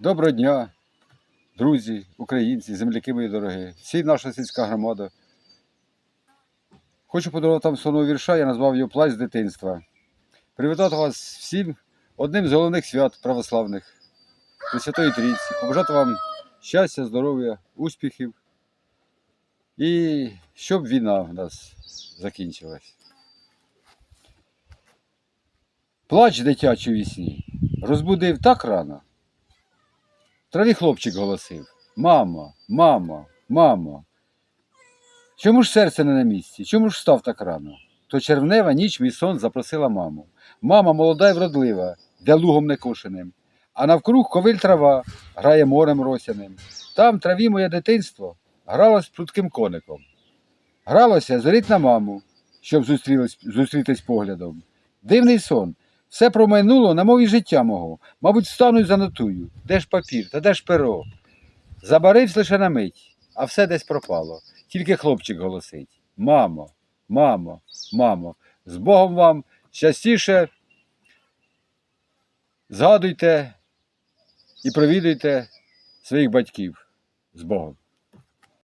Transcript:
Доброго дня, друзі, українці, земляки мої дорогі, всі наша сільська громада. Хочу подарувати вам свого вірша, я назвав його Плач дитинства. Привітати вас всім одним з головних свят православних Пресвятої Трійці. Побажати вам щастя, здоров'я, успіхів і щоб війна в нас закінчилась. Плач дитячий вісні розбудив так рано. Траві хлопчик голосив: Мамо, мамо, мамо. Чому ж серце не на місці? Чому ж став так рано? То червнева ніч мій сон запросила маму. Мама молода й вродлива, де лугом некошеним, а навкруг ковиль трава, грає морем росяним. Там траві моє дитинство гралось прудким коником. Гралося зоріть на маму, щоб зустрітись поглядом. Дивний сон. Все промайнуло на мові життя мого. Мабуть, стану й занотую. Де ж папір, та де ж перо? Забарився лише на мить, а все десь пропало. Тільки хлопчик голосить. Мамо, мамо, мамо, з Богом вам частіше згадуйте і провідуйте своїх батьків з Богом.